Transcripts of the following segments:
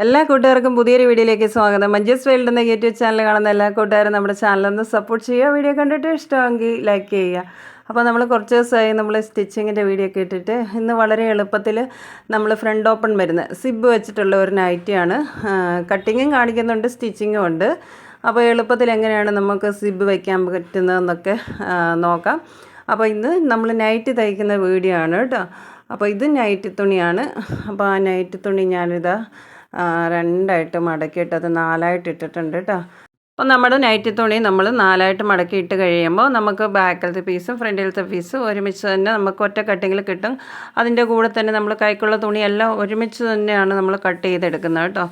എല്ലാ കൂട്ടുകാർക്കും പുതിയൊരു വീഡിയോയിലേക്ക് സ്വാഗതം. മഞ്ജസ് വേൾഡ് എന്ന യൂട്യൂബ് ചാനൽ കാണുന്ന എല്ലാ കൂട്ടുകാരും നമ്മുടെ ചാനലൊന്ന് സപ്പോർട്ട് ചെയ്യുക വീഡിയോ കണ്ടിട്ട് ഇഷ്ടമെങ്കിൽ ലൈക്ക് ചെയ്യുക. അപ്പോൾ നമ്മൾ കുറച്ച് ദിവസമായി നമ്മൾ സ്റ്റിച്ചിങ്ങിന്റെ വീഡിയോ ഒക്കെ ഇട്ടിട്ട് ഇന്ന് വളരെ എളുപ്പത്തിൽ നമ്മൾ ഫ്രണ്ട് ഓപ്പൺ വരുന്ന സിബ് വെച്ചിട്ടുള്ള ഒരു നൈറ്റിയാണ് കട്ടിങ്ങും കാണിക്കുന്നുണ്ട് സ്റ്റിച്ചിങ്ങും ഉണ്ട്. അപ്പോൾ എളുപ്പത്തിൽ എങ്ങനെയാണ് നമുക്ക് സിബ് വയ്ക്കാൻ പറ്റുന്നതെന്നൊക്കെ നോക്കാം. അപ്പോൾ ഇന്ന് നമ്മൾ നൈറ്റ് തയ്ക്കുന്ന വീഡിയോ ആണ് കേട്ടോ. അപ്പോൾ ഇത് നൈറ്റ് തുണിയാണ്. അപ്പോൾ ആ നൈറ്റ് തുണി ഞാനിതാ രണ്ടായിട്ട് മടക്കിയിട്ട് അത് നാലായിട്ട് ഇട്ടിട്ടുണ്ട് കേട്ടോ അപ്പോൾ നമ്മുടെ നൈറ്റി തുണി നമ്മൾ നാലായിട്ട് മടക്കി ഇട്ട് കഴിയുമ്പോൾ നമുക്ക് ബാക്കിലത്തെ പീസും ഫ്രണ്ടിലത്തെ പീസും ഒരുമിച്ച് തന്നെ നമുക്ക് ഒറ്റ കട്ടിങ്ങിൽ കിട്ടും. അതിന്റെ കൂടെ തന്നെ നമ്മൾ കൈക്കുള്ള തുണിയെല്ലാം ഒരുമിച്ച് തന്നെയാണ് നമ്മൾ കട്ട് ചെയ്തെടുക്കുന്നത് കേട്ടോ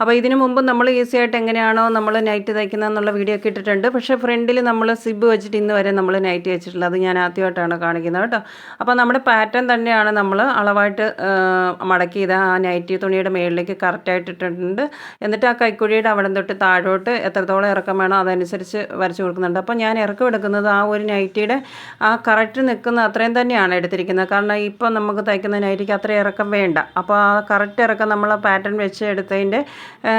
അപ്പോൾ ഇതിനു മുമ്പ് നമ്മൾ ഈസി ആയിട്ട് എങ്ങനെയാണോ നമ്മൾ നൈറ്റ് തയ്ക്കുന്നത് എന്നുള്ള വീഡിയോ ഒക്കെ ഇട്ടിട്ടുണ്ട്. പക്ഷേ ഫ്രണ്ടിൽ നമ്മൾ സിബ് വെച്ചിട്ട് ഇന്ന് വരെ നമ്മൾ നൈറ്റ് വെച്ചിട്ടുള്ളത് അത് ഞാൻ ആദ്യമായിട്ടാണ് കാണിക്കുന്നത് കേട്ടോ. അപ്പോൾ നമ്മുടെ പാറ്റേൺ തന്നെയാണ് നമ്മൾ അളവായിട്ട് മടക്കി ഇത് ആ നൈറ്റി തുണിയുടെ മുകളിലേക്ക് കറക്റ്റായിട്ട് ഇട്ടിട്ടുണ്ട്. എന്നിട്ട് ആ കൈക്കുഴിയുടെ അവിടെ തൊട്ട് താഴോട്ട് എത്രത്തോളം ഇറക്കം വേണോ അതനുസരിച്ച് വരച്ച് കൊടുക്കുന്നുണ്ട്. അപ്പോൾ ഞാൻ ഇറക്കം എടുക്കുന്നത് ആ ഒരു നൈറ്റിയുടെ ആ കറക്റ്റ് നിൽക്കുന്ന അത്രയും തന്നെയാണ് എടുത്തിരിക്കുന്നത്. കാരണം ഇപ്പോൾ നമുക്ക് തയ്ക്കുന്ന നൈറ്റിക്ക് അത്രയും ഇറക്കം വേണ്ട. അപ്പോൾ ആ കറക്റ്റ് ഇറക്കം നമ്മൾ പാറ്റേൺ വെച്ച് എടുത്തതിന്റെ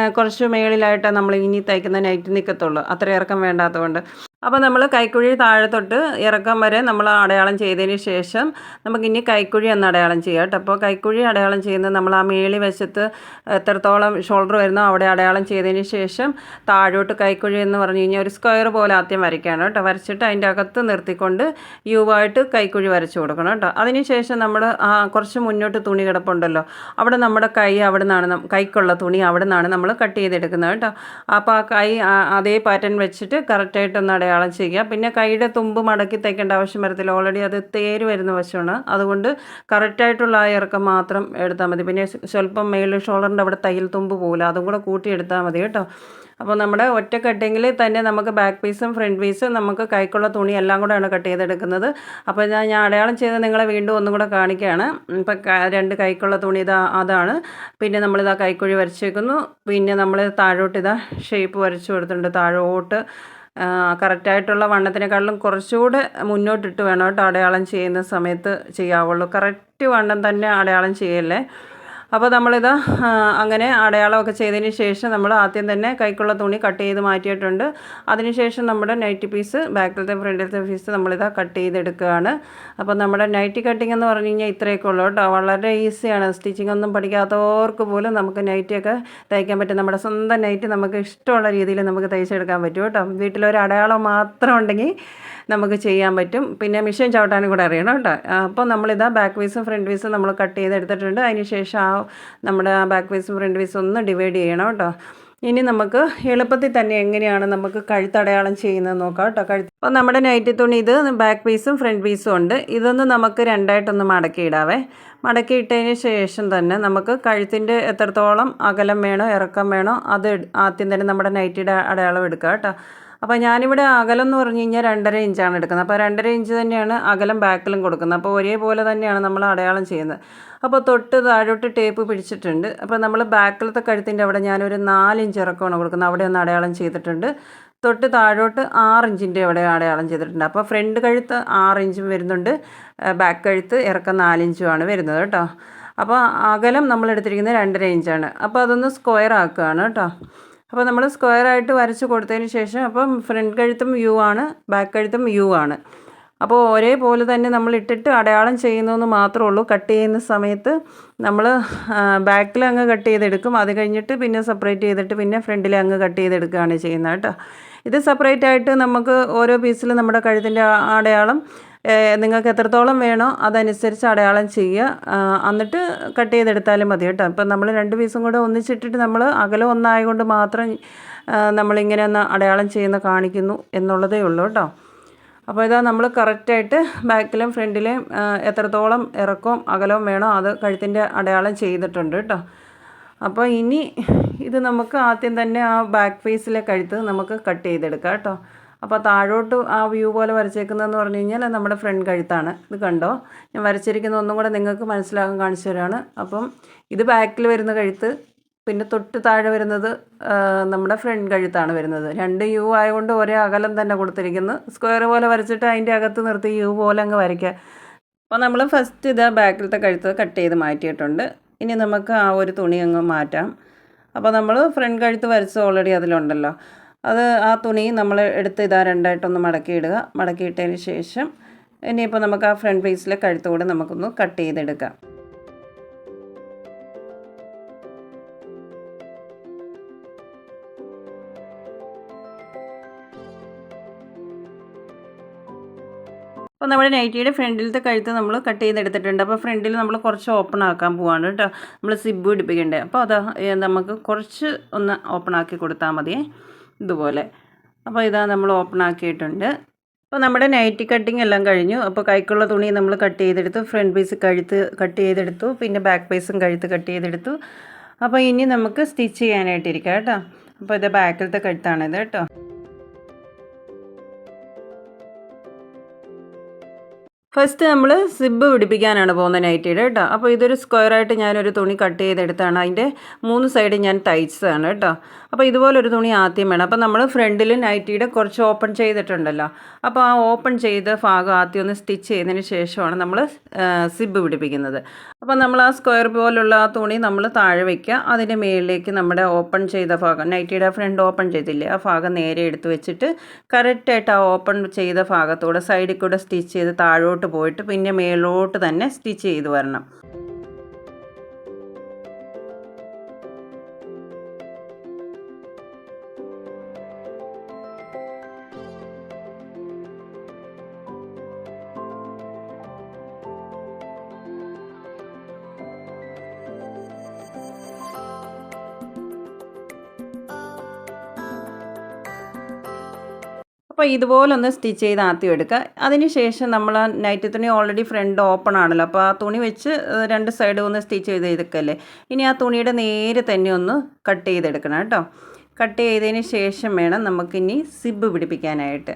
കുറച്ച് മേളിലായിട്ട് നമ്മൾ ഇനി തയ്ക്കുന്ന നൈറ്റ് നിൽക്കത്തുള്ളൂ അത്ര ഇറക്കം അപ്പോൾ നമ്മൾ കൈക്കുഴി താഴെ തൊട്ട് ഇറക്കം വരെ നമ്മൾ അടയാളം ചെയ്തതിന് ശേഷം നമുക്കിനി കൈക്കുഴി എന്ന് അടയാളം ചെയ്യാം കേട്ടോ. അപ്പോൾ കൈക്കുഴി അടയാളം ചെയ്യുന്നത് നമ്മൾ ആ മേളി വശത്ത് എത്രത്തോളം ഷോൾഡർ വരുന്നോ അവിടെ അടയാളം ചെയ്തതിന് ശേഷം താഴോട്ട് കൈക്കുഴി എന്ന് പറഞ്ഞു കഴിഞ്ഞാൽ ഒരു സ്ക്വയർ പോലെ ആദ്യം വരയ്ക്കണം കേട്ടോ. വരച്ചിട്ട് അതിന്റെ അകത്ത് നിർത്തിക്കൊണ്ട് യുവായിട്ട് കൈക്കുഴി വരച്ച് കൊടുക്കണം കേട്ടോ. അതിന് ശേഷം നമ്മൾ കുറച്ച് മുന്നോട്ട് തുണി കിടപ്പുണ്ടല്ലോ അവിടെ നമ്മുടെ കൈ അവിടെ നിന്നാണ് കൈക്കുള്ള തുണി അവിടെ നിന്നാണ് നമ്മൾ കട്ട് ചെയ്തെടുക്കുന്നത് കേട്ടോ. അപ്പോൾ ആ കൈ അതേ പാറ്റേൺ വെച്ചിട്ട് കറക്റ്റായിട്ടൊന്ന് അടയാളം ചെയ്യുക. പിന്നെ കൈയുടെ തുമ്പ് മടക്കി തയ്ക്കേണ്ട ആവശ്യം വരത്തില്ല. ഓൾറെഡി അത് തേര് വരുന്ന വശമാണ്. അതുകൊണ്ട് കറക്റ്റായിട്ടുള്ള ആ ഇറക്കം മാത്രം എടുത്താൽ മതി. പിന്നെ സ്വല്പം മേളിൽ ഷോൾഡറിന്റെ അവിടെ തയ്യൽ തുമ്പ് പോകില്ല അതും കൂടെ കൂട്ടി എടുത്താൽ മതി കേട്ടോ. അപ്പോൾ നമ്മുടെ ഒറ്റ കട്ടിങ്ങിൽ തന്നെ നമുക്ക് ബാക്ക് പീസും ഫ്രണ്ട് പീസും നമുക്ക് കൈക്കുള്ള തുണി എല്ലാം കൂടെയാണ് കട്ട് ചെയ്തെടുക്കുന്നത്. അപ്പോൾ ഞാൻ ഞാൻ അടയാളം ചെയ്ത് നിങ്ങളെ വീണ്ടും ഒന്നും കൂടെ കാണിക്കുകയാണ്. ഇപ്പം രണ്ട് കൈക്കുള്ള തുണി ഇതാ അതാണ്. പിന്നെ നമ്മളിതാ കൈക്കുഴി വരച്ചേക്കുന്നു പിന്നെ നമ്മൾ താഴോട്ട് ഇതാ ഷേപ്പ് വരച്ചു കൊടുത്തിട്ടുണ്ട്. താഴോട്ട് കറക്റ്റായിട്ടുള്ള വണ്ണത്തിനെക്കാളും കുറച്ചുകൂടെ മുന്നോട്ടിട്ട് വേണം കേട്ടോ അടയാളം ചെയ്യുന്ന സമയത്ത് ചെയ്യാവുള്ളൂ. കറക്റ്റ് വണ്ണം തന്നെ അടയാളം ചെയ്യല്ലേ? അപ്പോൾ നമ്മളിത് അങ്ങനെ അടയാളമൊക്കെ ചെയ്തതിന് ശേഷം നമ്മൾ ആദ്യം തന്നെ കൈക്കുള്ള തുണി കട്ട് ചെയ്ത് മാറ്റിയിട്ടുണ്ട്. അതിനുശേഷം നമ്മുടെ നൈറ്റി പീസ് ബാക്കിലത്തെ ഫ്രണ്ടിലത്തെ പീസ് നമ്മളിതാ കട്ട് ചെയ്തെടുക്കുകയാണ്. അപ്പോൾ നമ്മുടെ നൈറ്റി കട്ടിംഗ് എന്ന് പറഞ്ഞു കഴിഞ്ഞാൽ ഇത്രയൊക്കെ ഉള്ളൂ കേട്ടോ. വളരെ ഈസിയാണ്. സ്റ്റിച്ചിങ് ഒന്നും പഠിക്കാത്തവർക്ക് പോലും നമുക്ക് നൈറ്റിയൊക്കെ തയ്ക്കാൻ പറ്റും. നമ്മുടെ സ്വന്തം നൈറ്റ് നമുക്ക് ഇഷ്ടമുള്ള രീതിയിൽ നമുക്ക് തയ്ച്ചെടുക്കാൻ പറ്റും കേട്ടോ. വീട്ടിലൊരു അടയാളം മാത്രം ഉണ്ടെങ്കിൽ നമുക്ക് ചെയ്യാൻ പറ്റും. പിന്നെ മെഷീൻ ചവിട്ടാനും കൂടെ അറിയണം കേട്ടോ. അപ്പോൾ നമ്മളിതാ ബാക്ക് പീസും ഫ്രണ്ട് പീസും നമ്മൾ കട്ട് ചെയ്ത് എടുത്തിട്ടുണ്ട് അതിന് ശേഷം ആ നമ്മുടെ ആ ബാക്ക് പീസും ഫ്രണ്ട് പീസും ഒന്ന് ഡിവൈഡ് ചെയ്യണം കേട്ടോ. ഇനി നമുക്ക് എളുപ്പത്തിൽ തന്നെ എങ്ങനെയാണ് നമുക്ക് കഴുത്തടയാളം ചെയ്യുന്നത് നോക്കാം കേട്ടോ. കഴുത്ത് അപ്പോൾ നമ്മുടെ നൈറ്റി തുണി ഇത് ബാക്ക് പീസും ഫ്രണ്ട് പീസും ഉണ്ട്. ഇതൊന്ന് നമുക്ക് രണ്ടായിട്ടൊന്ന് മടക്കിയിടാവേ മടക്കിയിട്ടതിന് ശേഷം തന്നെ നമുക്ക് കഴുത്തിന്റെ എത്രത്തോളം അകലം വേണോ ഇറക്കം വേണോ അത് ആദ്യം തന്നെ നമ്മുടെ നൈറ്റിയുടെ അടയാളം എടുക്കുക കേട്ടോ. അപ്പോൾ ഞാനിവിടെ അകലം എന്ന് പറഞ്ഞു കഴിഞ്ഞാൽ രണ്ടര ഇഞ്ചാണ് എടുക്കുന്നത്. അപ്പോൾ രണ്ടര ഇഞ്ച് തന്നെയാണ് അകലം ബാക്കിലും കൊടുക്കുന്നത്. അപ്പോൾ ഒരേപോലെ തന്നെയാണ് നമ്മൾ അടയാളം ചെയ്യുന്നത്. അപ്പോൾ തൊട്ട് താഴോട്ട് ടേപ്പ് പിടിച്ചിട്ടുണ്ട്. അപ്പോൾ നമ്മൾ ബാക്കിലത്തെ കഴുത്തിന്റെ അവിടെ ഞാനൊരു നാലിഞ്ച് ഇറക്കമാണ് കൊടുക്കുന്നത്. അവിടെ ഒന്ന് അടയാളം ചെയ്തിട്ടുണ്ട്. തൊട്ട് താഴോട്ട് ആറ് ഇഞ്ചിന്റെ അവിടെ അടയാളം ചെയ്തിട്ടുണ്ട്. അപ്പോൾ ഫ്രണ്ട് കഴുത്ത് ആറ് ഇഞ്ചും വരുന്നുണ്ട് ബാക്ക് കഴുത്ത് ഇറക്കം നാലിഞ്ചുമാണ് വരുന്നത് കേട്ടോ. അപ്പോൾ അകലം നമ്മൾ എടുത്തിരിക്കുന്നത് രണ്ടര ഇഞ്ചാണ്. അപ്പോൾ അതൊന്ന് സ്ക്വയർ ആക്കുകയാണ് കേട്ടോ. അപ്പോൾ നമ്മൾ സ്ക്വയർ ആയിട്ട് വരച്ച് കൊടുത്തതിന് ശേഷം അപ്പം ഫ്രണ്ട് കഴുത്തും യു ആണ് ബാക്ക് കഴുത്തും യു ആണ്. അപ്പോൾ ഒരേപോലെ തന്നെ നമ്മൾ ഇട്ടിട്ട് അടയാളം ചെയ്യുന്നതെന്ന് മാത്രമേ ഉള്ളൂ. കട്ട് ചെയ്യുന്ന സമയത്ത് നമ്മൾ ബാക്കിൽ അങ്ങ് കട്ട് ചെയ്തെടുക്കും. അത് കഴിഞ്ഞിട്ട് പിന്നെ സെപ്പറേറ്റ് ചെയ്തിട്ട് പിന്നെ ഫ്രണ്ടിൽ അങ്ങ് കട്ട് ചെയ്തെടുക്കുകയാണ് ചെയ്യുന്നത് കേട്ടോ. ഇത് സെപ്പറേറ്റ് ആയിട്ട് നമുക്ക് ഓരോ പീസിലും നമ്മുടെ കഴുത്തിന്റെ അടയാളം നിങ്ങൾക്ക് എത്രത്തോളം വേണോ അതനുസരിച്ച് അടയാളം ചെയ്യുക. എന്നിട്ട് കട്ട് ചെയ്തെടുത്താലും മതി കേട്ടോ. ഇപ്പം നമ്മൾ രണ്ട് പീസും കൂടെ ഒന്നിച്ചിട്ടിട്ട് നമ്മൾ അകലം ഒന്നായതുകൊണ്ട് മാത്രം നമ്മളിങ്ങനെ ഒന്ന് അടയാളം ചെയ്യുന്ന കാണിക്കുന്നു എന്നുള്ളതേ ഉള്ളൂ കേട്ടോ. അപ്പോൾ ഇതാ നമ്മൾ കറക്റ്റായിട്ട് ബാക്കിലും ഫ്രണ്ടിലെയും എത്രത്തോളം ഇറക്കവും അകലവും വേണോ അത് കഴുത്തിന്റെ അടയാളം ചെയ്തിട്ടുണ്ട് കേട്ടോ. അപ്പോൾ ഇനി ഇത് നമുക്ക് ആദ്യം തന്നെ ആ ബാക്ക് ഫേസിലെ കഴുത്ത് നമുക്ക് കട്ട് ചെയ്തെടുക്കാം കേട്ടോ. അപ്പോൾ താഴോട്ട് ആ വ്യൂ പോലെ വരച്ചേക്കുന്നതെന്ന് പറഞ്ഞു കഴിഞ്ഞാൽ നമ്മുടെ ഫ്രണ്ട് കഴുത്താണ്. ഇത് കണ്ടോ? ഞാൻ വരച്ചിരിക്കുന്ന ഒന്നും കൂടെ നിങ്ങൾക്ക് മനസ്സിലാകാൻ കാണിച്ചു തരാണ് അപ്പം ഇത് ബാക്കിൽ വരുന്ന കഴുത്ത് പിന്നെ തൊട്ട് താഴെ വരുന്നത് നമ്മുടെ ഫ്രണ്ട് കഴുത്താണ് വരുന്നത്. രണ്ട് യു ആയതുകൊണ്ട് ഒരേ അകലം തന്നെ കൊടുത്തിരിക്കുന്നു. സ്ക്വയർ പോലെ വരച്ചിട്ട് അതിന്റെ അകത്ത് നിർത്തി യു പോലെ അങ്ങ് വരയ്ക്കുക. അപ്പോൾ നമ്മൾ ഫസ്റ്റ് ഇതാ ബാക്കിലത്തെ കഴുത്ത് കട്ട് ചെയ്ത് മാറ്റിയിട്ടുണ്ട്. ഇനി നമുക്ക് ആ ഒരു തുണി അങ്ങ് മാറ്റാം. അപ്പോൾ നമ്മൾ ഫ്രണ്ട് കഴുത്ത് വരച്ച് ഓൾറെഡി അതിലുണ്ടല്ലോ. അത് ആ തുണി നമ്മൾ എടുത്ത് ഇതാ രണ്ടായിട്ടൊന്ന് മടക്കിയിടുക. മടക്കിയിട്ടതിന് ശേഷം ഇനിയിപ്പോൾ നമുക്ക് ആ ഫ്രണ്ട് പീസിലെ കഴുത്തുകൂടെ നമുക്കൊന്ന് കട്ട് ചെയ്തെടുക്കാം. അപ്പോൾ നമ്മുടെ നൈറ്റിയുടെ ഫ്രണ്ടിലത്തെ കഴുത്ത് നമ്മൾ കട്ട് ചെയ്തെടുത്തിട്ടുണ്ട്. അപ്പോൾ ഫ്രണ്ടിൽ നമ്മൾ കുറച്ച് ഓപ്പൺ ആക്കാൻ പോവാണ് കേട്ടോ. നമ്മൾ സിബ് പിടിപ്പിക്കേണ്ടത് അപ്പോൾ അത് നമുക്ക് കുറച്ച് ഒന്ന് ഓപ്പൺ ആക്കി കൊടുത്താൽ മതിയേ. ഇതുപോലെ. അപ്പോൾ ഇതാ നമ്മൾ ഓപ്പൺ ആക്കിയിട്ടുണ്ട്. അപ്പോൾ നമ്മുടെ നൈറ്റി കട്ടിങ് എല്ലാം കഴിഞ്ഞു. അപ്പോൾ കൈക്കുള്ള തുണി നമ്മൾ കട്ട് ചെയ്തെടുത്തു. ഫ്രണ്ട് പീസ് കഴുത്ത് കട്ട് ചെയ്തെടുത്തു. പിന്നെ ബാക്ക് പീസും കഴുത്ത് കട്ട് ചെയ്തെടുത്തു. അപ്പോൾ ഇനി നമുക്ക് സ്റ്റിച്ച് ചെയ്യാനായിട്ടിരിക്കാം കേട്ടോ. അപ്പോൾ ഇത് ബാക്കിലത്തെ കഴുത്താണിത് കേട്ടോ. ഫസ്റ്റ് നമ്മൾ സിബ് പിടിപ്പിക്കാനാണ് പോകുന്നത് നൈറ്റിയുടെ കേട്ടോ. അപ്പോൾ ഇതൊരു സ്ക്വയറായിട്ട് ഞാനൊരു തുണി കട്ട് ചെയ്തെടുത്താണ്. അതിന്റെ മൂന്ന് സൈഡ് ഞാൻ തയ്ച്ചതാണ് കേട്ടോ. അപ്പോൾ ഇതുപോലൊരു തുണി ആദ്യം വേണം. അപ്പോൾ നമ്മൾ ഫ്രണ്ടിൽ നൈറ്റിയുടെ കുറച്ച് ഓപ്പൺ ചെയ്തിട്ടുണ്ടല്ലോ. അപ്പോൾ ആ ഓപ്പൺ ചെയ്ത ഭാഗം ആദ്യം ഒന്ന് സ്റ്റിച്ച് ചെയ്തതിന് ശേഷമാണ് നമ്മൾ സിബ് പിടിപ്പിക്കുന്നത്. അപ്പോൾ നമ്മൾ ആ സ്ക്വയർ പോലുള്ള ആ തുണി നമ്മൾ താഴെ വയ്ക്കുക അതിന്റെ മേളിലേക്ക് നമ്മുടെ ഓപ്പൺ ചെയ്ത ഭാഗം നൈറ്റിയുടെ ഫ്രണ്ട് ഓപ്പൺ ചെയ്തില്ലേ ആ ഭാഗം നേരെ എടുത്ത് വെച്ചിട്ട് കറക്റ്റായിട്ട് ആ ഓപ്പൺ ചെയ്ത ഭാഗത്തൂടെ സൈഡിൽ കൂടെ സ്റ്റിച്ച് ചെയ്ത് താഴോട്ട് പോയിട്ട് പിന്നെ മേലോട്ട് തന്നെ സ്റ്റിച്ച് ചെയ്ത് വരണം. അപ്പോൾ ഇതുപോലൊന്ന് സ്റ്റിച്ച് ചെയ്ത് ആദ്യം എടുക്കുക. അതിനുശേഷം നമ്മൾ നൈറ്റി തുണി ഓൾറെഡി ഫ്രണ്ട് ഓപ്പൺ ആണല്ലോ. അപ്പോൾ ആ തുണി വെച്ച് രണ്ട് സൈഡ് ഒന്ന് സ്റ്റിച്ച് ചെയ്ത് എടുക്കല്ലേ. ഇനി ആ തുണിയുടെ നേരെ തന്നെ ഒന്ന് കട്ട് ചെയ്തെടുക്കണം കേട്ടോ. കട്ട് ചെയ്തതിന് ശേഷം വേണം നമുക്കിനി സിബ് പിടിപ്പിക്കാനായിട്ട്.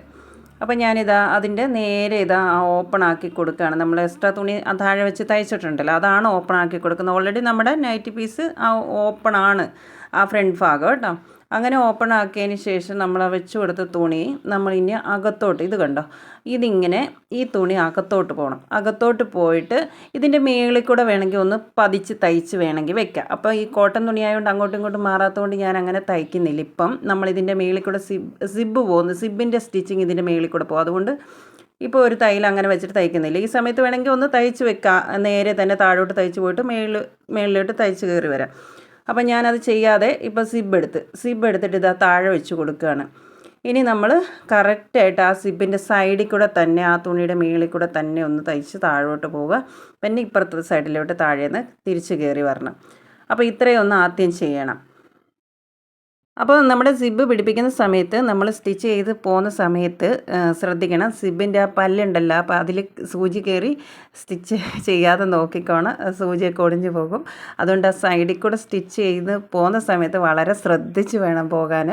അപ്പോൾ ഞാനിതാ അതിന്റെ നേരെ ഇതാ ഓപ്പൺ ആക്കി കൊടുക്കുകയാണ്. നമ്മൾ എക്സ്ട്രാ തുണി താഴെ വെച്ച് തയ്ച്ചിട്ടുണ്ടല്ലോ അതാണ് ഓപ്പൺ ആക്കി കൊടുക്കുന്നത്. ഓൾറെഡി നമ്മുടെ നൈറ്റ് പീസ് ആ ഓപ്പൺ ആണ് ആ ഫ്രണ്ട് ഭാഗം കേട്ടോ. അങ്ങനെ ഓപ്പൺ ആക്കിയതിന് ശേഷം നമ്മൾ വെച്ച് കൊടുത്ത തുണി നമ്മൾ ഇനി അകത്തോട്ട് ഇത് കണ്ടോ? ഇതിങ്ങനെ ഈ തുണി അകത്തോട്ട് പോകണം അകത്തോട്ട് പോയിട്ട് ഇതിന്റെ മേളിൽ കൂടെ വേണമെങ്കിൽ ഒന്ന് പതിച്ച് തയ്ച്ച് വേണമെങ്കിൽ വെക്കാം. അപ്പോൾ ഈ കോട്ടൺ തുണിയായതുകൊണ്ട് അങ്ങോട്ടും ഇങ്ങോട്ടും മാറാത്തതുകൊണ്ട് ഞാൻ അങ്ങനെ തയ്ക്കുന്നില്ല. ഇപ്പം നമ്മൾ ഇതിന്റെ മേളിൽ കൂടെ സിബ് സിബ് പോകുന്നു. സിബിന്റെ സ്റ്റിച്ചിങ് ഇതിന്റെ മേളിൽ കൂടെ പോകും. അതുകൊണ്ട് ഇപ്പോൾ ഒരു തൈൽ അങ്ങനെ വെച്ചിട്ട് തയ്ക്കുന്നില്ല. ഈ സമയത്ത് വേണമെങ്കിൽ ഒന്ന് തയ്ച്ച് വെക്കാം. നേരെ തന്നെ താഴോട്ട് തയ്ച്ച് പോയിട്ട് മേളിൽ മേളിലോട്ട് തയ്ച്ച് കയറി വരാം. അപ്പം ഞാനത് ചെയ്യാതെ ഇപ്പോൾ സിബ് എടുത്ത് സിബ് എടുത്തിട്ട് ഇതാ താഴെ വെച്ച് കൊടുക്കുകയാണ് ഇനി നമ്മൾ കറക്റ്റായിട്ട് ആ സിബിന്റെ സൈഡിൽ കൂടെ തന്നെ ആ തുണിയുടെ മുകളിൽ കൂടെ തന്നെ ഒന്ന് തയ്ച്ച് താഴോട്ട് പോവുക. പിന്നെ ഇപ്പുറത്തെ സൈഡിലോട്ട് താഴേന്ന് തിരിച്ച് കയറി വരണം. അപ്പോൾ ഇത്രയൊന്ന് ആദ്യം ചെയ്യണം. അപ്പോൾ നമ്മുടെ സിബ് പിടിപ്പിക്കുന്ന സമയത്ത് നമ്മൾ സ്റ്റിച്ച് ചെയ്ത് പോകുന്ന സമയത്ത് ശ്രദ്ധിക്കണം. സിബിന്റെ ആ പല്ലുണ്ടല്ലോ അപ്പോൾ അതിൽ സൂചി കയറി സ്റ്റിച്ച് ചെയ്യാതെ നോക്കിക്കോണം. സൂചിയൊക്കെ ഒടിഞ്ഞു പോകും. അതുകൊണ്ട് ആ സൈഡിൽ കൂടെ സ്റ്റിച്ച് ചെയ്ത് പോകുന്ന സമയത്ത് വളരെ ശ്രദ്ധിച്ച് വേണം പോകാൻ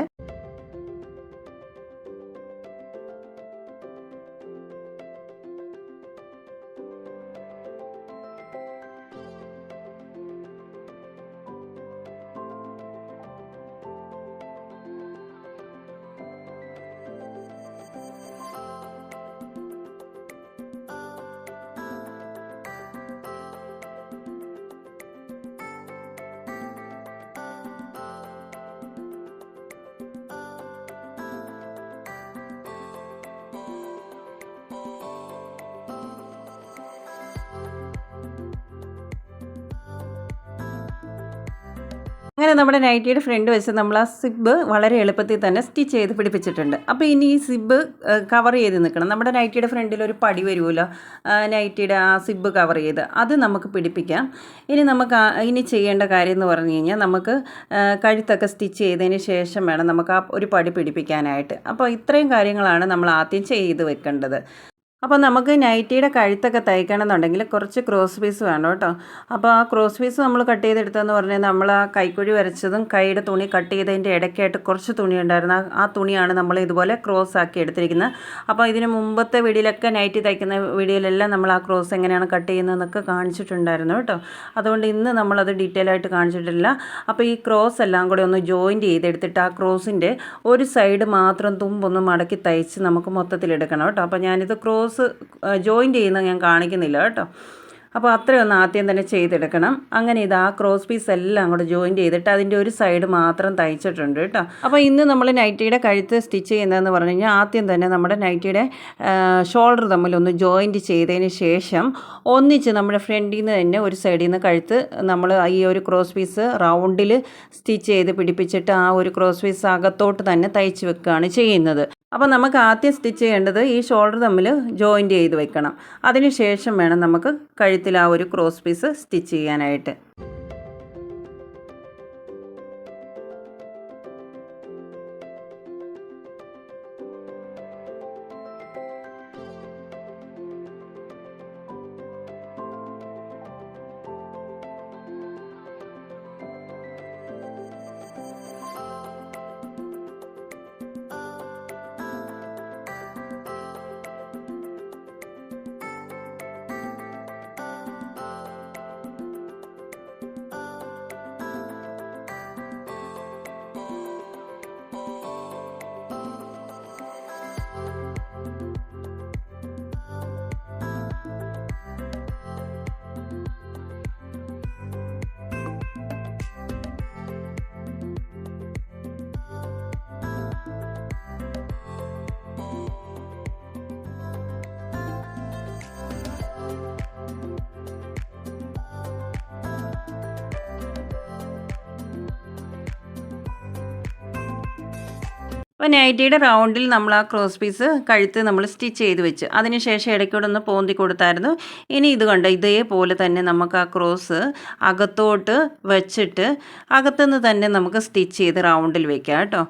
അങ്ങനെ നമ്മുടെ നൈറ്റിയുടെ ഫ്രണ്ട് വെച്ച് നമ്മൾ ആ സിബ് വളരെ എളുപ്പത്തിൽ തന്നെ സ്റ്റിച്ച് ചെയ്ത് പിടിപ്പിച്ചിട്ടുണ്ട്. അപ്പോൾ ഇനി ഈ സിബ് കവർ ചെയ്ത് നിൽക്കണം. നമ്മുടെ നൈറ്റിയുടെ ഫ്രണ്ടിൽ ഒരു പടി വരുമല്ലോ നൈറ്റിയുടെ ആ സിബ് കവർ ചെയ്ത്. അത് നമുക്ക് പിടിപ്പിക്കാം. ഇനി നമുക്ക് ഇനി ചെയ്യേണ്ട കാര്യം എന്ന് പറഞ്ഞു കഴിഞ്ഞാൽ നമുക്ക് കഴുത്തൊക്കെ സ്റ്റിച്ച് ചെയ്തതിന് ശേഷം വേണം നമുക്ക് ആ ഒരു പടി പിടിപ്പിക്കാനായിട്ട്. അപ്പോൾ ഇത്രയും കാര്യങ്ങളാണ് നമ്മൾ ആദ്യം ചെയ്ത് വെക്കേണ്ടത്. അപ്പോൾ നമുക്ക് നൈറ്റിയുടെ കഴുത്തൊക്കെ തയ്ക്കണമെന്നുണ്ടെങ്കിൽ കുറച്ച് ക്രോസ് പീസ് വേണം കേട്ടോ. അപ്പോൾ ആ ക്രോസ് പീസ് നമ്മൾ കട്ട് ചെയ്തെടുത്തതെന്ന് പറഞ്ഞാൽ നമ്മൾ ആ കൈക്കുഴി വരച്ചതും കൈയുടെ തുണി കട്ട് ചെയ്തതിന്റെ ഇടയ്ക്കായിട്ട് കുറച്ച് തുണി ഉണ്ടായിരുന്നു. ആ തുണിയാണ് നമ്മൾ ഇതുപോലെ ക്രോസ് ആക്കി എടുത്തിരിക്കുന്നത്. അപ്പോൾ ഇതിന് മുമ്പത്തെ വീഡിയോയിലൊക്കെ നൈറ്റി തയ്ക്കുന്ന വീഡിയോയിലെല്ലാം നമ്മൾ ആ ക്രോസ് എങ്ങനെയാണ് കട്ട് ചെയ്യുന്നതെന്നൊക്കെ കാണിച്ചിട്ടുണ്ടായിരുന്നു കേട്ടോ. അതുകൊണ്ട് ഇന്ന് നമ്മളത് ഡീറ്റെയിൽ ആയിട്ട് കാണിച്ചിട്ടില്ല. അപ്പോൾ ഈ ക്രോസ് എല്ലാം കൂടെ ഒന്ന് ജോയിന്റ് ചെയ്തെടുത്തിട്ട് ആ ക്രോസിന്റെ ഒരു സൈഡ് മാത്രം തുമ്പൊന്ന് മടക്കി തയ്ച്ച് നമുക്ക് മൊത്തത്തിലെടുക്കണം കേട്ടോ. അപ്പോൾ ഞാനിത് ക്രോസ് ക്രോസ് ജോയിൻ ചെയ്യുന്നത് ഞാൻ കാണിക്കുന്നില്ല കേട്ടോ. അപ്പോൾ അത്രയൊന്ന് ആദ്യം തന്നെ ചെയ്തെടുക്കണം. അങ്ങനെ ഇത് ആ ക്രോസ് പീസ് എല്ലാം കൂടെ ജോയിൻ ചെയ്തിട്ട് അതിന്റെ ഒരു സൈഡ് മാത്രം തയ്ച്ചിട്ടുണ്ട് കേട്ടോ. അപ്പോൾ ഇന്ന് നമ്മൾ നൈറ്റിയുടെ കഴുത്ത് സ്റ്റിച്ച് ചെയ്യുന്നതെന്ന് പറഞ്ഞു കഴിഞ്ഞാൽ ആദ്യം തന്നെ നമ്മുടെ നൈറ്റിയുടെ ഷോൾഡർ തമ്മിൽ ഒന്ന് ജോയിന്റ് ചെയ്തതിന് ശേഷം ഒന്നിച്ച് നമ്മുടെ ഫ്രണ്ടിൽ നിന്ന് തന്നെ ഒരു സൈഡിൽ നിന്ന് കഴുത്ത് നമ്മൾ ഈ ഒരു ക്രോസ് പീസ് റൗണ്ടിൽ സ്റ്റിച്ച് ചെയ്ത് പിടിപ്പിച്ചിട്ട് ആ ഒരു ക്രോസ് പീസ് അകത്തോട്ട് തന്നെ തയ്ച്ച് വെക്കുകയാണ് ചെയ്യുന്നത്. അപ്പോൾ നമുക്ക് ആദ്യം സ്റ്റിച്ച് ചെയ്യേണ്ടത് ഈ ഷോൾഡർ തമ്മിൽ ജോയിന്റ് ചെയ്ത് വെക്കണം. അതിന് ശേഷം വേണം നമുക്ക് കഴുത്തിൽ ആ ഒരു ക്രോസ് പീസ് സ്റ്റിച്ച് ചെയ്യാനായിട്ട്. അപ്പോൾ നൈറ്റിയുടെ റൗണ്ടിൽ നമ്മൾ ആ ക്രോസ് പീസ് കഴുത്ത് നമ്മൾ സ്റ്റിച്ച് ചെയ്ത് വെച്ച്. അതിനുശേഷം ഇടയ്ക്കൂടെ ഒന്ന് പോന്തി കൊടുത്തായിരുന്നു. ഇനി ഇത് കണ്ട് ഇതേപോലെ തന്നെ നമുക്ക് ആ ക്രോസ് അകത്തോട്ട് വെച്ചിട്ട് അകത്തുനിന്ന് തന്നെ നമുക്ക് സ്റ്റിച്ച് ചെയ്ത് റൗണ്ടിൽ വെക്കാം കേട്ടോ.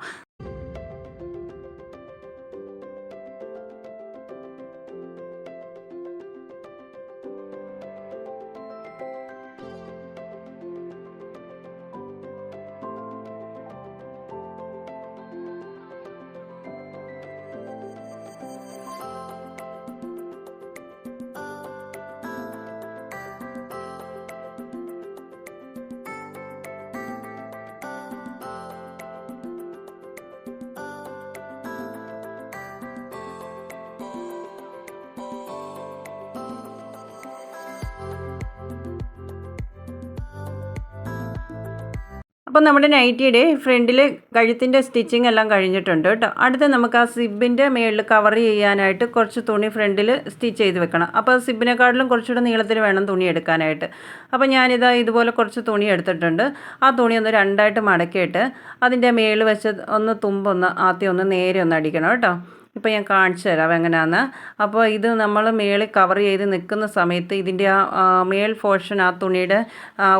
അപ്പോൾ നമ്മുടെ നൈറ്റിയുടെ ഫ്രണ്ടിൽ കഴുത്തിന്റെ സ്റ്റിച്ചിങ് എല്ലാം കഴിഞ്ഞിട്ടുണ്ട് കേട്ടോ. അടുത്ത് നമുക്ക് ആ സിബിന്റെ മേളിൽ കവർ ചെയ്യാനായിട്ട് കുറച്ച് തുണി ഫ്രണ്ടിൽ സ്റ്റിച്ച് ചെയ്ത് വെക്കണം. അപ്പോൾ സിബിനെക്കാട്ടിലും കുറച്ചുകൂടെ നീളത്തിൽ വേണം തുണി എടുക്കാനായിട്ട്. അപ്പോൾ ഞാനിതാ ഇതുപോലെ കുറച്ച് തുണി എടുത്തിട്ടുണ്ട്. ആ തുണി ഒന്ന് രണ്ടായിട്ട് മടക്കിയിട്ട് അതിന്റെ മേളിൽ വെച്ച് ഒന്ന് തുമ്പൊന്ന് ആദ്യം ഒന്ന് നേരെ ഒന്ന് അടിക്കണം കേട്ടോ. ഇപ്പോൾ ഞാൻ കാണിച്ചു തരാം എങ്ങനെയാണെന്ന് അപ്പോൾ ഇത് നമ്മൾ മേളിൽ കവർ ചെയ്ത് നിൽക്കുന്ന സമയത്ത് ഇതിന്റെ ആ മേൽ പോർഷൻ ആ തുണിയുടെ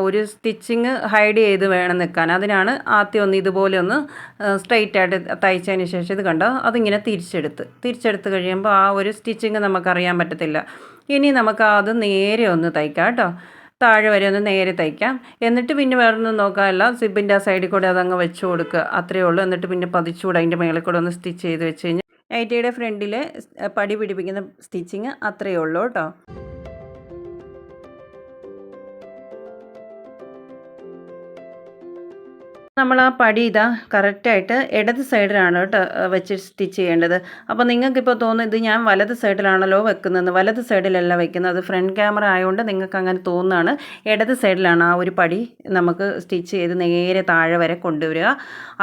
ഒരു സ്റ്റിച്ചിങ് ഹൈഡ് ചെയ്ത് വേണം നിൽക്കാൻ. അതിനാണ് ആദ്യം ഒന്ന് ഇതുപോലെ ഒന്ന് സ്ട്രെയിറ്റ് ആയിട്ട് തയ്ച്ചതിന് ശേഷം ഇത് കണ്ടോ? അതിങ്ങനെ തിരിച്ചെടുത്ത്. തിരിച്ചെടുത്ത് കഴിയുമ്പോൾ ആ ഒരു സ്റ്റിച്ചിങ് നമുക്കറിയാൻ പറ്റത്തില്ല. ഇനി നമുക്ക് അത് നേരെ ഒന്ന് തയ്ക്കാം കേട്ടോ. താഴെ വരെ ഒന്ന് നേരെ തയ്ക്കാം. എന്നിട്ട് പിന്നെ വേറെ ഒന്നും നോക്കാമല്ല സിബിന്റെ ആ സൈഡിൽ കൂടെ അതങ്ങ് വെച്ച് കൊടുക്കുക. അത്രയേ ഉള്ളൂ. എന്നിട്ട് പിന്നെ പതിച്ചുകൂടെ അതിന്റെ മേളിൽ കൂടെ ഒന്ന് സ്റ്റിച്ച് ചെയ്ത് വെച്ച് കഴിഞ്ഞാൽ നൈറ്റിയുടെ ഫ്രണ്ടിൽ പടി പിടിപ്പിക്കുന്ന സ്റ്റിച്ചിങ് അത്രയേ ഉള്ളൂ കേട്ടോ. നമ്മൾ ആ പടി ഇതാ കറക്റ്റായിട്ട് ഇടത് സൈഡിലാണ് കേട്ടോ വെച്ച് സ്റ്റിച്ച് ചെയ്യേണ്ടത്. അപ്പോൾ നിങ്ങൾക്കിപ്പോൾ തോന്നും ഇത് ഞാൻ വലത് സൈഡിലാണല്ലോ വെക്കുന്നത്. വലത് സൈഡിലല്ല വെക്കുന്നത്. അത് ഫ്രണ്ട് ക്യാമറ ആയതുകൊണ്ട് നിങ്ങൾക്ക് അങ്ങനെ തോന്നുന്നതാണ്. ഇടത് സൈഡിലാണ് ആ ഒരു പടി നമുക്ക് സ്റ്റിച്ച് ചെയ്ത് നേരെ താഴെ വരെ കൊണ്ടുവരിക.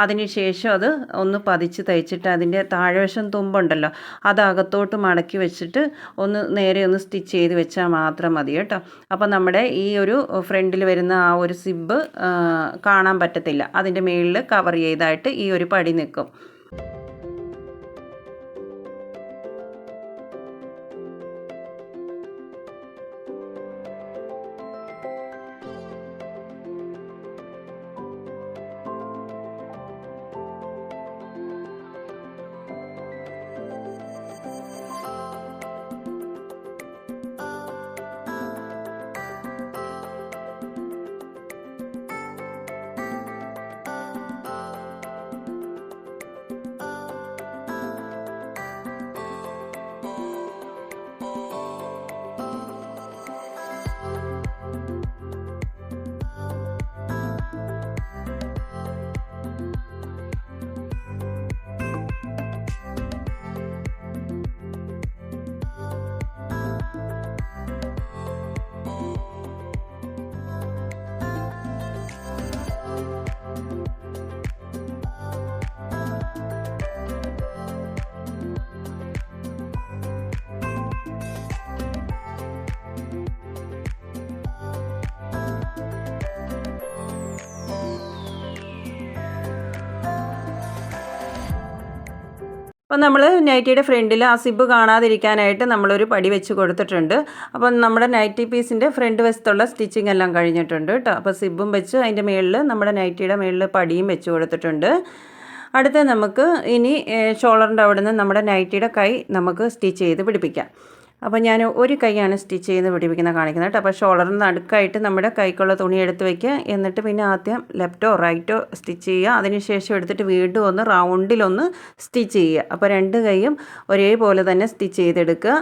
അതിനുശേഷം അത് ഒന്ന് പതിച്ച് തയ്ച്ചിട്ട് അതിന്റെ താഴെവശം തുമ്പുണ്ടല്ലോ അത് അകത്തോട്ട് മടക്കി വെച്ചിട്ട് ഒന്ന് നേരെ ഒന്ന് സ്റ്റിച്ച് ചെയ്ത് വെച്ചാൽ മാത്രം മതി കേട്ടോ. അപ്പോൾ നമ്മുടെ ഈ ഒരു ഫ്രണ്ടിൽ വരുന്ന ആ ഒരു സിബ് കാണാൻ പറ്റത്തില്ല. അതിന്റെ മുകളിൽ കവർ ചെയ്തായിട്ട് ഈ ഒരു പടി നിൽക്കും. അപ്പം നമ്മൾ നൈറ്റിയുടെ ഫ്രണ്ടിൽ ആ സിബ് കാണാതിരിക്കാനായിട്ട് നമ്മളൊരു പടി വെച്ച് കൊടുത്തിട്ടുണ്ട്. അപ്പം നമ്മുടെ നൈറ്റി പീസിന്റെ ഫ്രണ്ട് വശത്തുള്ള സ്റ്റിച്ചിങ് എല്ലാം കഴിഞ്ഞിട്ടുണ്ട് കേട്ടോ അപ്പോൾ സിബും വെച്ച് അതിന്റെ മുകളിൽ നമ്മുടെ നൈറ്റിയുടെ മുകളിൽ പടിയും വെച്ച് കൊടുത്തിട്ടുണ്ട്. അടുത്ത നമുക്ക് ഇനി ഷോളറിന്റെ അവിടെ നിന്ന് നമ്മുടെ നൈറ്റിയുടെ കൈ നമുക്ക് സ്റ്റിച്ച് ചെയ്ത് പിടിപ്പിക്കാം. അപ്പോൾ ഞാൻ ഒരു കൈയാണ് സ്റ്റിച്ച് ചെയ്ത് പിടിപ്പിക്കുന്നത് കാണിക്കുന്നത് കേട്ടോ. അപ്പോൾ ഷോളറിന് നടുക്കായിട്ട് നമ്മുടെ കൈക്കുള്ള തുണി എടുത്ത് വയ്ക്കുക എന്നിട്ട് പിന്നെ ആദ്യം ലെഫ്റ്റോ റൈറ്റോ സ്റ്റിച്ച് ചെയ്യുക. അതിനുശേഷം എടുത്തിട്ട് വീണ്ടും ഒന്ന് റൗണ്ടിലൊന്ന് സ്റ്റിച്ച് ചെയ്യുക. അപ്പോൾ രണ്ട് കൈയും ഒരേപോലെ തന്നെ സ്റ്റിച്ച് ചെയ്തെടുക്കുക.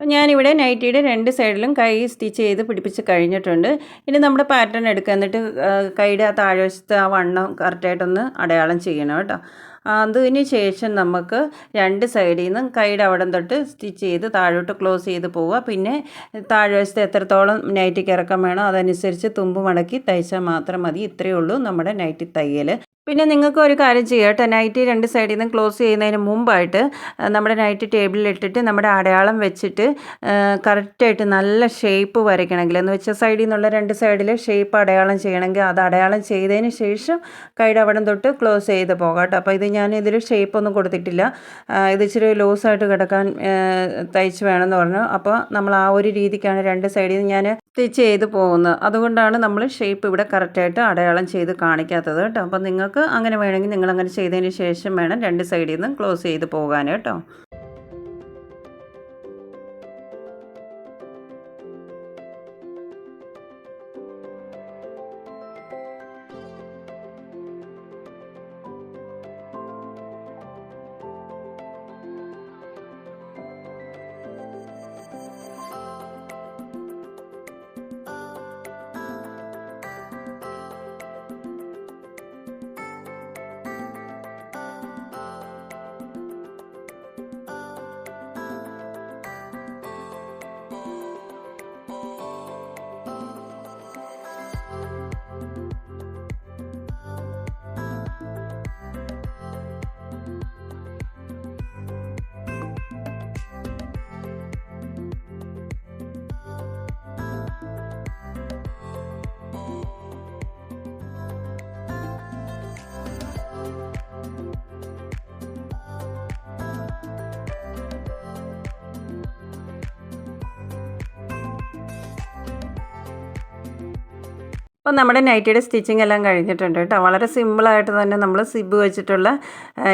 ഞാനിവിടെ നൈറ്റിയുടെ രണ്ട് സൈഡിലും കൈ സ്റ്റിച്ച് ചെയ്ത് പിടിപ്പിച്ച് കഴിഞ്ഞിട്ടുണ്ട്. ഇനി നമ്മുടെ പാറ്റേൺ എടുക്കുക. എന്നിട്ട് കൈയുടെ ആ താഴ്വശത്ത് ആ വണ്ണം കറക്റ്റായിട്ടൊന്ന് അടയാളം ചെയ്യണം കേട്ടോ. അതിന് ശേഷം നമുക്ക് രണ്ട് സൈഡിൽ നിന്നും കൈയുടെ അവിടം തൊട്ട് സ്റ്റിച്ച് ചെയ്ത് താഴോട്ട് ക്ലോസ് ചെയ്ത് പോവുക. പിന്നെ താഴ്വശത്ത് എത്രത്തോളം നൈറ്റിക്ക് ഇറക്കം വേണോ അതനുസരിച്ച് തുമ്പ് മടക്കി തയ്ച്ചാൽ മാത്രം മതി. ഇത്രയേ ഉള്ളൂ നമ്മുടെ നൈറ്റി തയ്യൽ പിന്നെ നിങ്ങൾക്ക് ഒരു കാര്യം ചെയ്യാം കേട്ടോ. നൈറ്റ് രണ്ട് സൈഡിൽ നിന്ന് ക്ലോസ് ചെയ്യുന്നതിന് മുമ്പായിട്ട് നമ്മുടെ നൈറ്റ് ടേബിളിൽ ഇട്ടിട്ട് നമ്മുടെ അടയാളം വെച്ചിട്ട് കറക്റ്റായിട്ട് നല്ല ഷേപ്പ് വരയ്ക്കണമെങ്കിൽ എന്ന് വെച്ചാൽ സൈഡിൽ നിന്നുള്ള രണ്ട് സൈഡിൽ ഷേപ്പ് അടയാളം ചെയ്യണമെങ്കിൽ അത് അടയാളം ചെയ്തതിന് ശേഷം കൈയുടെ അവിടം തൊട്ട് ക്ലോസ് ചെയ്ത് പോകാം കേട്ടോ. അപ്പോൾ ഇത് ഞാൻ ഇതിൽ ഷേപ്പ് ഒന്നും കൊടുത്തിട്ടില്ല. ഇത് ഇച്ചിരി ലൂസായിട്ട് കിടക്കാൻ തയ്ച്ച് വേണമെന്ന് പറഞ്ഞു. അപ്പോൾ നമ്മൾ ആ ഒരു രീതിക്കാണ് രണ്ട് സൈഡിൽ നിന്ന് ഞാൻ സ്റ്റിച്ച് ചെയ്ത് പോകുന്നത്. അതുകൊണ്ടാണ് നമ്മൾ ഷേപ്പ് ഇവിടെ കറക്റ്റായിട്ട് അടയാളം ചെയ്ത് കാണിക്കാത്തത് കേട്ടോ. അപ്പോൾ നിങ്ങൾക്ക് അങ്ങനെ വേണമെങ്കിൽ നിങ്ങൾ അങ്ങനെ ചെയ്തതിന് ശേഷം വേണം രണ്ട് സൈഡിൽ നിന്നും ക്ലോസ് ചെയ്ത് പോകാൻ കേട്ടോ. അപ്പോൾ നമ്മുടെ നൈറ്റിയുടെ സ്റ്റിച്ചിങ് എല്ലാം കഴിഞ്ഞിട്ടുണ്ട് കേട്ടോ. വളരെ സിമ്പിളായിട്ട് തന്നെ നമ്മൾ സിബ് വെച്ചിട്ടുള്ള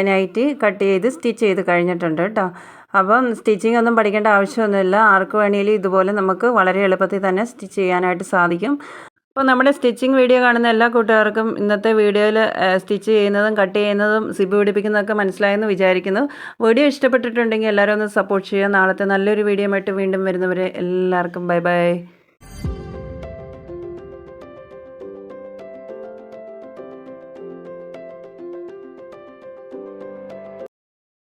നൈറ്റി കട്ട് ചെയ്ത് സ്റ്റിച്ച് ചെയ്ത് കഴിഞ്ഞിട്ടുണ്ട് കേട്ടോ. അപ്പം സ്റ്റിച്ചിങ് ഒന്നും പഠിക്കേണ്ട ആവശ്യമൊന്നുമില്ല. ആർക്ക് വേണമെങ്കിലും ഇതുപോലെ നമുക്ക് വളരെ എളുപ്പത്തിൽ തന്നെ സ്റ്റിച്ച് ചെയ്യാനായിട്ട് സാധിക്കും. അപ്പോൾ നമ്മുടെ സ്റ്റിച്ചിങ് വീഡിയോ കാണുന്ന എല്ലാ കൂട്ടുകാർക്കും ഇന്നത്തെ വീഡിയോയിൽ സ്റ്റിച്ച് ചെയ്യുന്നതും കട്ട് ചെയ്യുന്നതും സിബ് പിടിപ്പിക്കുന്നതൊക്കെ മനസ്സിലായെന്ന് വിചാരിക്കുന്നു. വീഡിയോ ഇഷ്ടപ്പെട്ടിട്ടുണ്ടെങ്കിൽ എല്ലാവരും ഒന്ന് സപ്പോർട്ട് ചെയ്യുക. നാളത്തെ നല്ലൊരു വീഡിയോ ആയിട്ട് വീണ്ടും വരുന്നവരെ എല്ലാവർക്കും ബൈ ബൈ.